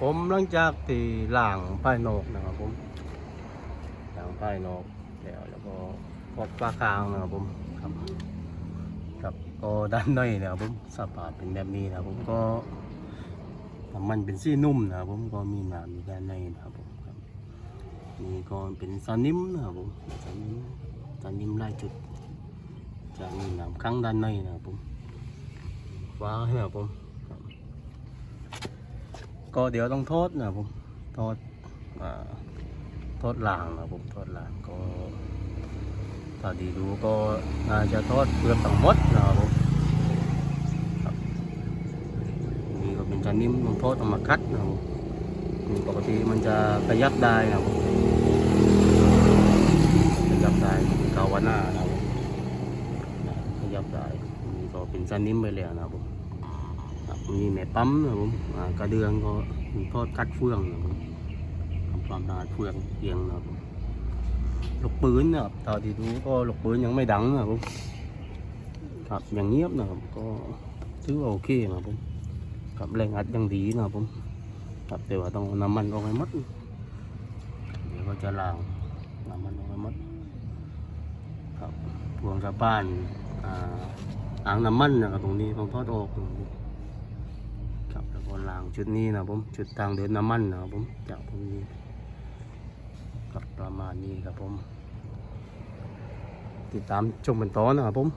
ผมหลังจากที่ล่างป้ายนกนะครับผมล่างป้ายนกแล้วแล้วก็พอกปลากลางนะครับผมครับครับก็ด้านในนะครับผมสภาพเป็นแบบนี้นะครับผมก็น้ำมันเป็นสีนุ่มนะครับผมก็มีน้ำอยู่ด้านในนะครับผมครับนี่ก็เป็นสนิมนะครับผมสนิมสนิมลายจุดจะมีน้ำข้างด้านในนะครับผมว้าวนะครับผม ก็เดี๋ยวต้องทอดนะผมทอดทอดลางนะผมทอดลางก็ถ้าดีดูก็น่าจะทอดเปลือกทั้งหมดนะครับผมนี่ก็เป็นจานนิ่มต้องทอดเอามาคัดนะครับผมนี่ปกติมันจะขยับได้นะครับผมขยับได้กาวาน่านะครับผมขยับได้นี่ก็เป็นสันนิ่มไปแล้วนะครับผม ครับมีแม่ปั๊มนะผมกระเดืองก็มีทอดกัดเฟืองนะผมทำความสะอาดเฟืองเอียงนะผมลูกปืนนะครับตอนที่ดูก็ลูกปืนยังไม่ดังนะครับผมครับยังเงียบนะครับก็ถือว่าโอเคนะครับผมกับแรงอัดยังดีนะครับผมครับแต่ว่าต้องน้ำมันออกให้หมดเดี๋ยวก็จะล้างน้ำมันออกให้หมดครับพวงกระบ้านอ่าอ่างน้ำมันนะครับตรงนี้ต้องทอดออก ครับแล้วก็ล้างชุดนี้นะผมชุดทางเดินน้ำมันนะผมจากตรงนี้กับประมาณนี้ครับผม ติดตามชมเป็นต่อนะครับผม